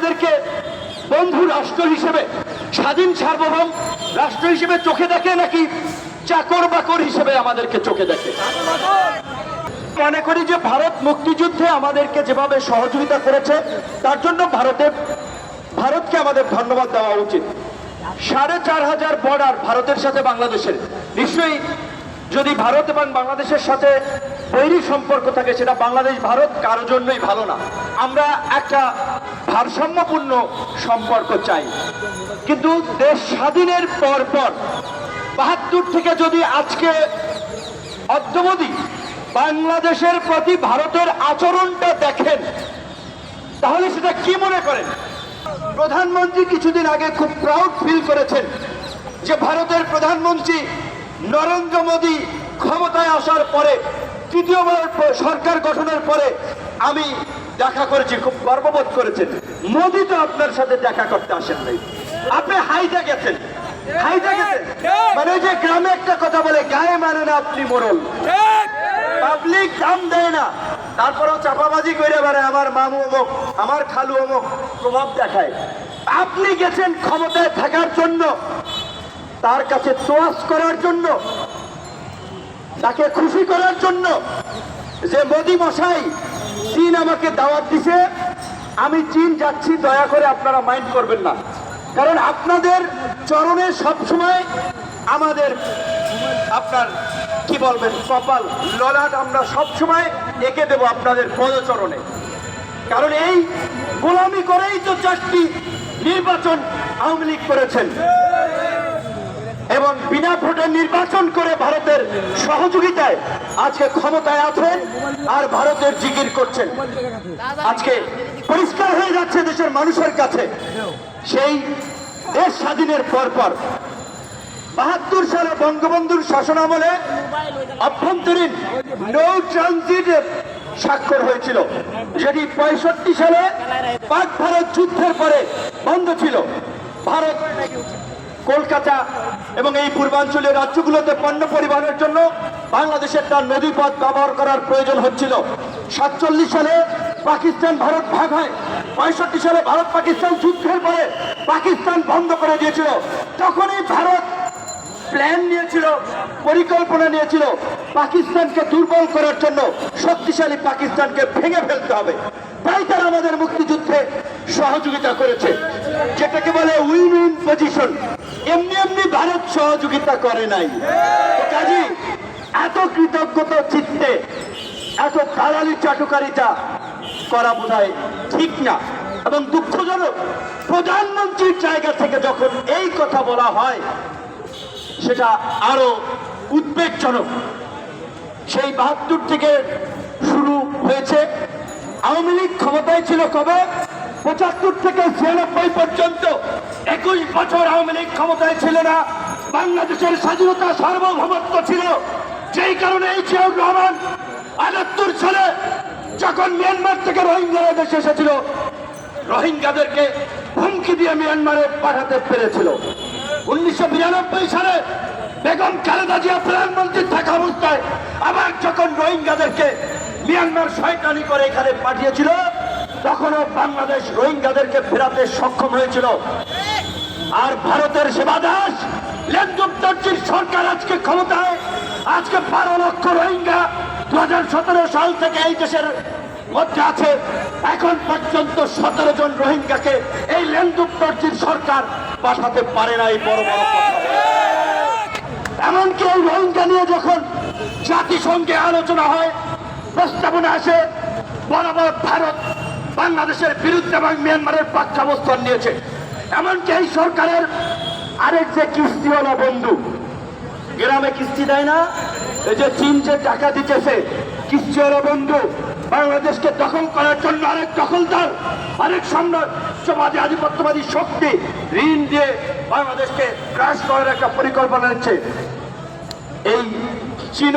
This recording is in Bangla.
আমাদেরকে বন্ধু রাষ্ট্র হিসেবে, স্বাধীন সার্বভৌম রাষ্ট্র হিসেবে চোখে দেখে নাকি চাকর বাকর হিসেবে আমাদেরকে চোখে দেখে? মনে করি যে ভারত মুক্তিযুদ্ধে আমাদেরকে যেভাবে সহযোগিতা করেছে, তার জন্য ভারতের ভারতকে আমাদের ধন্যবাদ দেওয়া উচিত। সাড়ে চার হাজার বর্ডার ভারতের সাথে বাংলাদেশের। নিশ্চয়ই যদি ভারত এবং বাংলাদেশের সাথে বৈরী সম্পর্ক থাকে, সেটা বাংলাদেশ ভারত কারোর জন্যই ভালো না। আমরা একটা ভারসাম্যপূর্ণ সম্পর্ক চাই। কিন্তু দেশ স্বাধীনের পর পর বাহাত্তর থেকে যদি আজকে অদ্যবধি বাংলাদেশের প্রতি ভারতের আচরণটা দেখেন, তাহলে সেটা কি মনে করেন? প্রধানমন্ত্রী কিছুদিন আগে খুব প্রাউড ফিল করেছেন যে ভারতের প্রধানমন্ত্রী নরেন্দ্র মোদী ক্ষমতায় আসার পরে, তৃতীয়বার সরকার গঠনের পরে আমি দেখা করেছি খুব গর্ববোধ করেছেন। মোদী তো আপনার সাথে দেখা করতে আসেন নাই। আপনি হাইজা গেছেন হাইজা গেছেন মানে যে গ্রামে একটা কথা বলে গায়ে মানে না আপনি মোরল পাবলিক দাম দেয় না। তারপরেও চাপাবাজি করে বেড়ায় আমার মামু অমুক আমার খালু অমুক প্রভাব দেখায়। আপনি গেছেন ক্ষমতায় থাকার জন্য তার কাছে তোয়াজ করার জন্য তাকে খুশি করার জন্য যে মোদি মশাই চীন আমাকে দাওয়াত দিছে, আমি চীন যাচ্ছি, দয়া করে আপনারা মাইন্ড করবেন না। কারণ আপনাদের চরণে সবসময় আমাদের, আপনার, কি বলবেন, কপাল, ললাট আমরা সবসময় এঁকে দেব আপনাদের পদচরণে। কারণ এই গোলামি করেই তো চারটি নির্বাচন আওয়ামী লীগ করেছেন। এবং বিনা ভোটে নির্বাচন করে ভারতের সহযোগিতায় আজকে ক্ষমতায় আছেন আর ভারতের জিকির করছেন। আজকে পরিষ্কার হয়ে যাচ্ছে দেশের মানুষের কাছে সেই দেশ স্বাধীনের পর পর বাহাত্তর সালে বঙ্গবন্ধুর শাসনামলে অভ্যন্তরীণ নৌ ট্রানজিট স্বাক্ষর হয়েছিল। যেটি পঁয়ষট্টি সালে পাক ভারত যুদ্ধের পরে বন্ধ ছিল। ভারত কলকাতা এবং এই পূর্বাঞ্চলীয় রাজ্যগুলোতে পণ্য পরিবহনের জন্য বাংলাদেশের তার নদীপথ ব্যবহার করার প্রয়োজন হচ্ছিল। সাতচল্লিশ সালে পাকিস্তান, ভারত ভাগ হয়। পঁয়ষট্টি সালে ভারত পাকিস্তান যুদ্ধের পরে পাকিস্তান বন্ধ করে দিয়েছিল। তখনই ভারত প্ল্যান নিয়েছিল, পরিকল্পনা নিয়েছিল পাকিস্তানকে দুর্বল করার জন্য। শক্তিশালী পাকিস্তানকে ভেঙে ফেলতে হবে। তাই তারা আমাদের মুক্তিযুদ্ধে সহযোগিতা করেছে, যেটাকে বলে উইন উইন পজিশন এমনি এমনি ভারত সহযোগিতা করে নাই। কাজী এত কৃতজ্ঞতা চিত্তে এত দালালি চাটুকারিতা করা বোধ ঠিক না। এবং দুঃখজনক প্রধানমন্ত্রীর জায়গা থেকে যখন এই কথা বলা হয় সেটা আরও উদ্বেগজনক। সেই বাহাত্তর থেকে শুরু হয়েছে। আওয়ামী লীগ ক্ষমতায় ছিল কবে? পঁচাত্তর থেকে ছিয়ানব্বই পর্যন্ত একুশ বছর আওয়ামী লীগ ক্ষমতায় ছিল না। বাংলাদেশের স্বাধীনতা সার্বভৌমত্ব ছিল। যেই কারণে এই জিয়াউর রহমান আটাত্তর সালে যখন মিয়ানমার থেকে রোহিঙ্গারা দেশে এসেছিল, রোহিঙ্গাদেরকে হুমকি দিয়ে মিয়ানমারে পাঠাতে পেরেছিল। উনিশশো বিরানব্বই সালে বেগম খালেদা জিয়া প্রধানমন্ত্রী থাকা অবস্থায় আবার যখন রোহিঙ্গাদেরকে মিয়ানমার শয়তানি করে এখানে পাঠিয়েছিল তখনও বাংলাদেশ রোহিঙ্গাদেরকে ফেরাতে সক্ষম হয়েছিল। আর ভারতের সেবা দাস লেন্দুপ্তর্জির সরকার আজকে ক্ষমতায়, আজকে বারো লক্ষ রোহিঙ্গা দুই হাজার সতেরো সাল থেকে এই দেশের মধ্যে আছে। এখন পর্যন্ত সতেরো জন রোহিঙ্গাকে এই লেন্দুপ্তর্জির সরকার পাঠাতে পারে না এই বড় বড় এমনকি এই রোহিঙ্গা নিয়ে যখন জাতিসংঘে আলোচনা হয়, প্রস্তাবনা আসে, বরাবর ভারত বাংলাদেশের বিরুদ্ধে এবং মিয়ানমারের পক্ষাবস্থান নিয়েছে। এমনকি এই সরকারের আরেক যে কিস্তিওয়ালা বন্ধু, গ্রামে কিস্তি দেয় না, এই যে চীন যে টাকা দিতেছে কিস্তিওয়ালা বন্ধু, বাংলাদেশকে দখল করার জন্য আরেক দখলদার, আরেক সাম্রাজ্যবাদী, আধিপত্যবাদী শক্তি ঋণ দিয়ে বাংলাদেশকে ক্রাশ করার একটা পরিকল্পনা নিচ্ছে। এই চীন